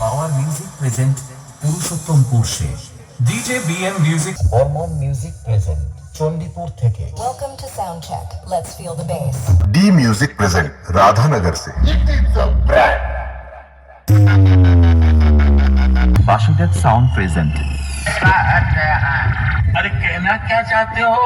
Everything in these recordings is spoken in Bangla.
পাওয়ার মিউজিক প্রেজেন্ট পুরুষোত্তম পুরুষে DJ BM music Barman music present Chandipur থেকে Welcome to Soundcheck. Let's feel the bass. D music present Radhanagar से वासुदेव साउंड प्रेजेंट अरे कहना क्या चाहते हो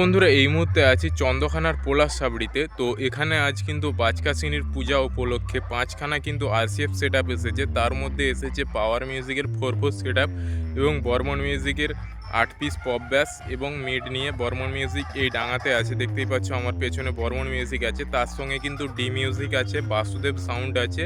বন্ধুরা, এই মুহূর্তে আছি চন্দ্রখানার পোলার সাবড়িতে তো এখানে আজ কিন্তু বাজকাসিনীর পূজা উপলক্ষে পাঁচখানা কিন্তু আরসিএফ সেট আপ এসেছে। তার মধ্যে এসেছে পাওয়ার মিউজিকের ফোর ফোর সেট আপ এবং বর্মন মিউজিকের আট পিস পপ ব্যাস এবং মিড নিয়ে বর্মন মিউজিক এই ডাঙাতে আছে। দেখতেই পাচ্ছ আমার পেছনে বর্মন মিউজিক আছে। তার সঙ্গে কিন্তু ডি মিউজিক আছে, বাসুদেব সাউন্ড আছে,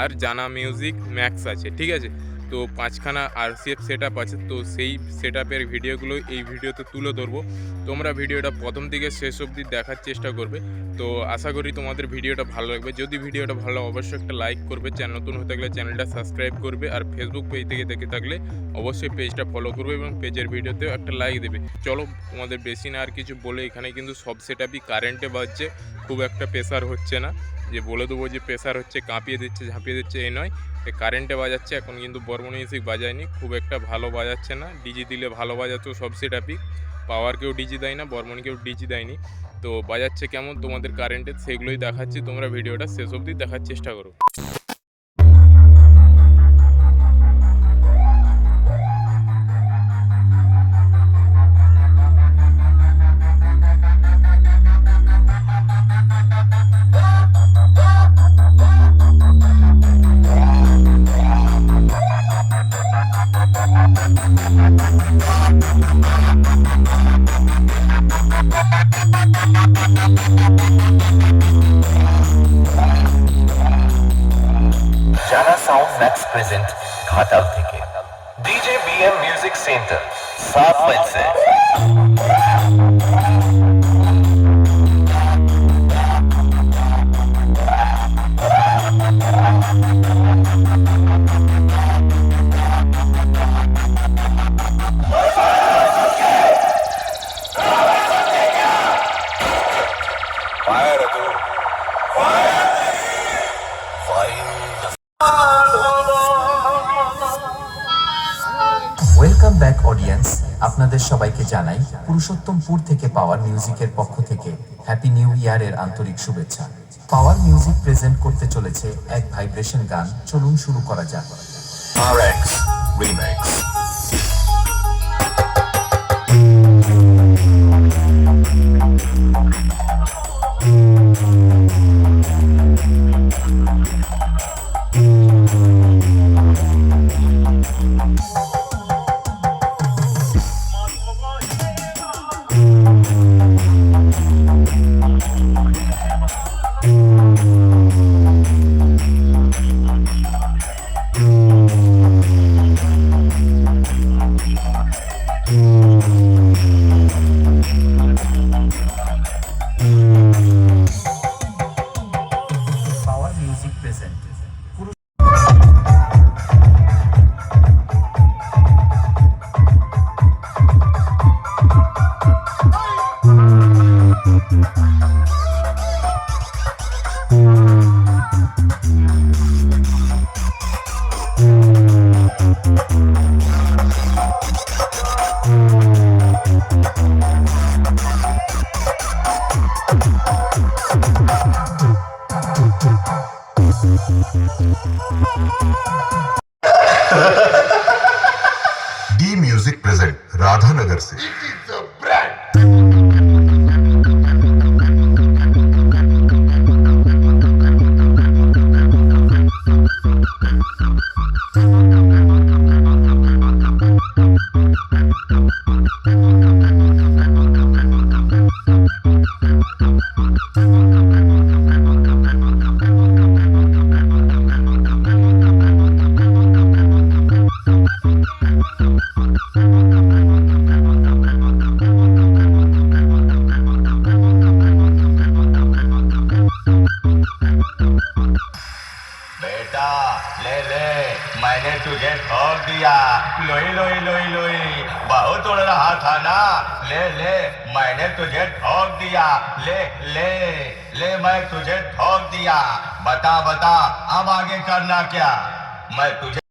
আর জানা মিউজিক ম্যাক্স আছে। ঠিক আছে? তো পাঁচখানা আর আরসিএফ সেট আপ আছে, তো সেই সেট আপের ভিডিওগুলো এই ভিডিওতে তুলে ধরবো। তোমরা ভিডিওটা প্রথম থেকে শেষ অবধি দেখার চেষ্টা করবে। তো আশা করি তোমাদের ভিডিওটা ভালো লাগবে। যদি ভিডিওটা ভালো অবশ্যই একটা লাইক করবে। চ্যানেল নতুন হয়ে থাকলে চ্যানেলটা সাবস্ক্রাইব করবে। আর ফেসবুক পেজ থেকে দেখে থাকলে অবশ্যই পেজটা ফলো করবে এবং পেজের ভিডিওতেও একটা লাইক দেবে। চলো, তোমাদের বেশি না আর কিছু বলে, এখানে কিন্তু সব সেট আপই কারেন্টে বাজছে। খুব একটা প্রেসার হচ্ছে না। যে বলে দেবো যে প্রেসার হচ্ছে, কাঁপিয়ে দিচ্ছে, ঝাঁপিয়ে দিচ্ছে, এই নয়। কারেন্টে বাজাচ্ছে, এখন কিন্তু বর্মন মিউজিক বাজায়নি, খুব একটা ভালো বাজাচ্ছে না। ডিজি দিলে ভালো বাজাতো সব পাওয়ার কেউ ডিজি দেয় না বর্মনকেও ডিজি দেয়নি। তো বাজাচ্ছে কেমন? তোমাদের কারেন্টে সেগুলোই দেখাচ্ছি, তোমরা ভিডিওটা শেষ অবধি দেখার চেষ্টা করো। জানা সাউন্ড ম্যাক্স প্রেজেন্ট ঘাটাল থেকে ডিজে বিএম মিউজিক সেন্টার সাত মাইল অডিয়েন্স আপনাদের সবাইকে জানাই পুরুষোত্তমপুর থেকে পাওয়ার মিউজিকের পক্ষ থেকে হ্যাপি নিউ ইয়ারের আন্তরিক শুভেচ্ছা। পাওয়ার মিউজিক প্রেজেন্ট করতে চলেছে এক ভাইব্রেশন গান। চলুন শুরু করা যাক। RX Remix Mm-hmm. राधानगर से। तुझे ठोक दिया। लोई लोई लोई लोई। बहुत उड़ रहा था ना ले ले, मैंने तुझे ठोक दिया। ले ले ले, मैं तुझे ठोक दिया। बता बता, अब आगे करना क्या? मैं तुझे